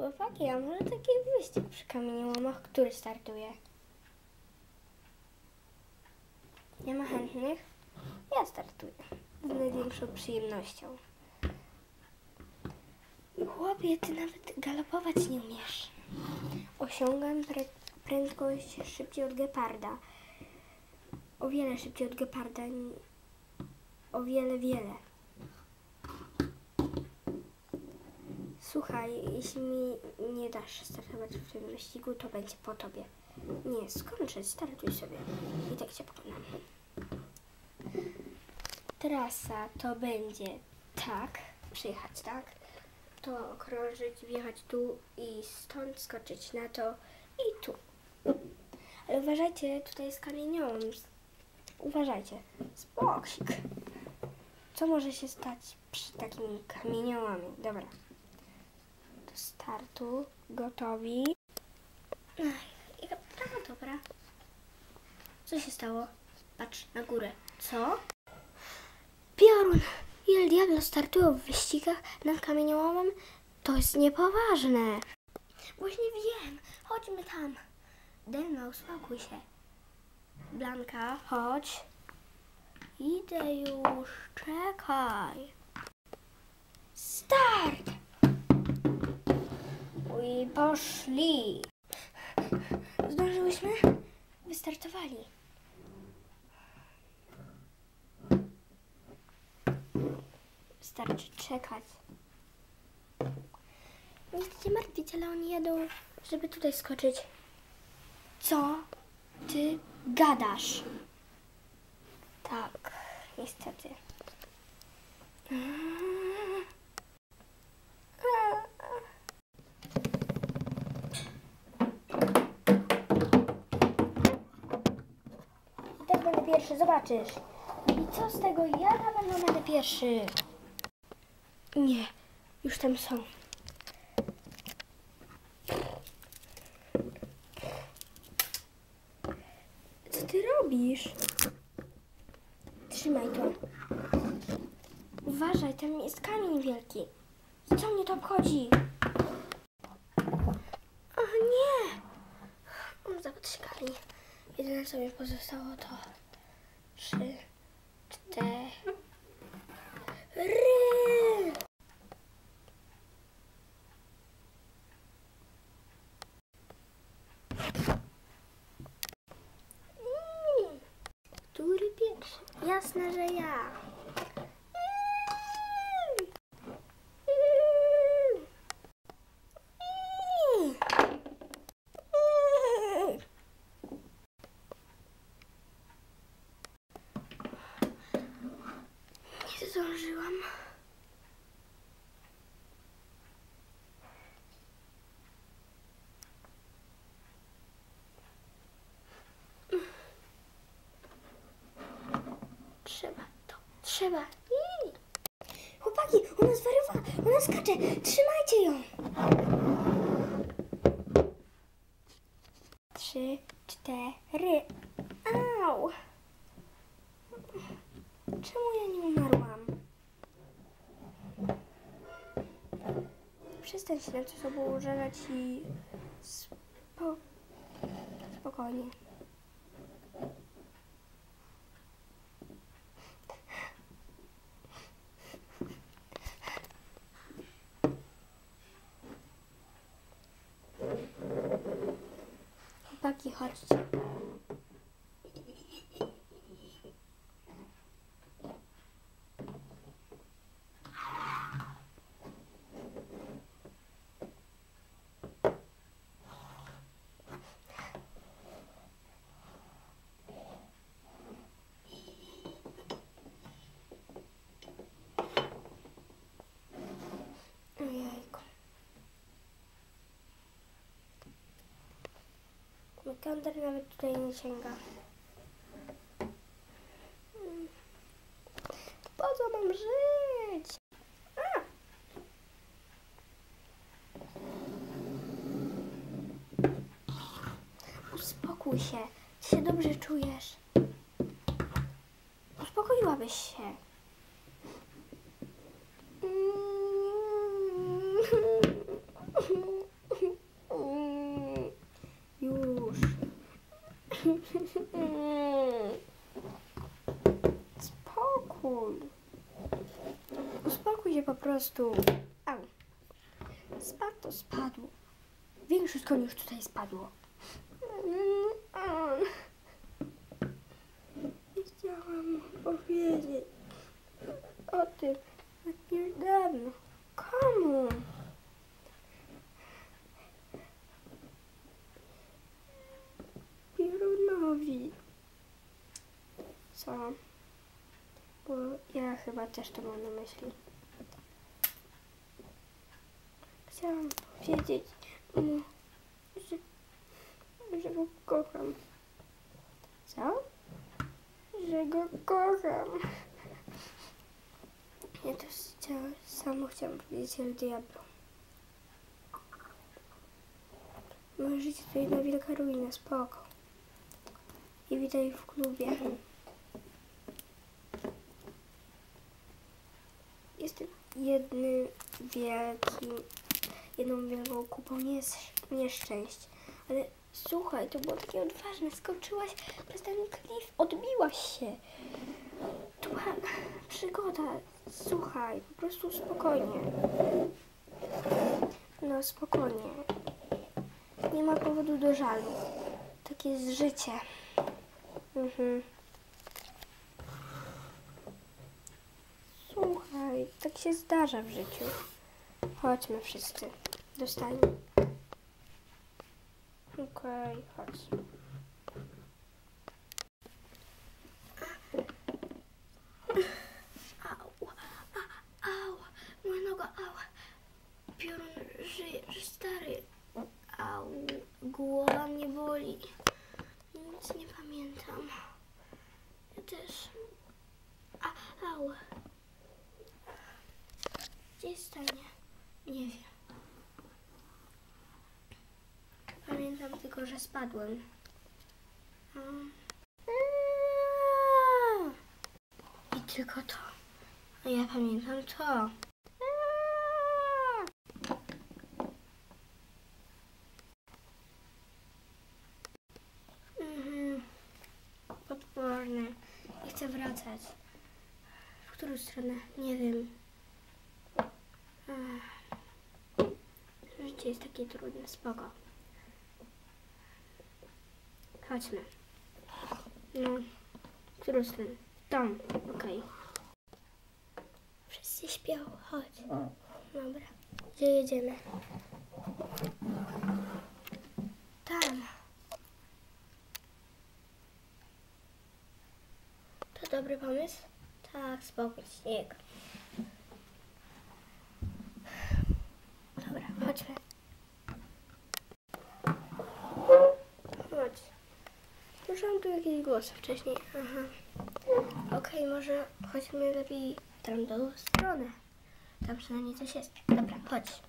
Chłopaki, a może taki wyścig przy kamieniołomach, który startuje? Nie ma chętnych? Ja startuję. Z największą przyjemnością. Chłopie, ty nawet galopować nie umiesz. Osiągam prędkość szybciej od geparda. O wiele szybciej od geparda. O wiele, wiele. Słuchaj, jeśli mi nie dasz startować w tym wyścigu, to będzie po tobie. Nie, skończę, startuj sobie. I tak cię pokonam. Trasa to będzie tak, przyjechać tak, to okrążyć, wjechać tu i stąd skoczyć na to i tu. Ale uważajcie, tutaj jest kamieniołom. Uważajcie, spoksik. Co może się stać przy takim kamieniołomie? Dobra. Startu, gotowi. Dobra, dobra. Co się stało? Patrz na górę. Co? Piorun i El Diablo startują w wyścigach nad kamieniołomem? To jest niepoważne. Właśnie wiem. Chodźmy tam. Delma, uspokój się. Blanka, chodź. Idę już. Czekaj. Start! I poszli. Zdążyłyśmy? Wystartowali. Wystarczy czekać. Nie chcę się martwić, ale oni jadą, żeby tutaj skoczyć. Co ty gadasz? Tak, niestety. I tak będę pierwszy, zobaczysz. I co z tego? Ja na pewno będę pierwszy. Nie, już tam są. Co ty robisz? Trzymaj to. Uważaj, tam jest kamień wielki. Co mnie to obchodzi? O nie! On zapotrzykali. Jedyne co mi pozostało to trzy, cztery. Mm. Który pierwszy? Jasne, że ja. Nie zdążyłam. Trzeba to. Trzeba. Chłopaki, ona zwariowała. Ona skacze. Trzymajcie ją. Trzy, cztery. Au. Czemu ja nie umarłam? Przestań się nad sobą użalać i spo... spokojnie. Chłopaki, chodźcie. Kander nawet tutaj nie sięga. Po co mam żyć? Uspokój się. Ty się dobrze czujesz. Uspokoiłabyś się. Mm. Spokój. Uspokój się po prostu. Au. Spadł to spadło. Większość koni już tutaj spadło. Co? Bo ja chyba też to mam na myśli. Chciałam powiedzieć mu, że, że go kocham. Co? Że go kocham. Ja też chciałam, samo chciałam powiedzieć El Diablo. Możecie tutaj na Wielka Ruina, spoko. I witaj w klubie. Jednym wielkim, jedną wielką kupą nies- nieszczęść. Ale słuchaj, to było takie odważne. Skoczyłaś przez ten klif, odbiłaś się. To była przygoda. Słuchaj, po prostu spokojnie. No spokojnie. Nie ma powodu do żalu. Tak jest życie. Mhm. Słuchaj, tak się zdarza w życiu. Chodźmy wszyscy. Dostajmy. Okej, chodź. Au, a, au, moja noga, au. Piorun żyje, stary. Au, głowa mnie boli. Nic nie pamiętam. Ja też. A, au. Gdzie jest? Nie wiem. Pamiętam tylko, że spadłem. I tylko to. A ja pamiętam to. Mhm. Potworne. Nie chcę wracać. W którą stronę? Nie wiem. Ech. Życie jest takie trudne. Spoko. Chodźmy. No. Stronę? Tam. Okej. Wszyscy śpią. Chodź. Dobra. Gdzie jedziemy? Tam. To dobry pomysł? Tak, spokój, śnieg. Dobra, chodźmy. Chodź. Słyszałam tu jakiś głos wcześniej. Aha. Okej, może chodźmy lepiej tam do strony. Tam przynajmniej coś jest. Dobra, chodź.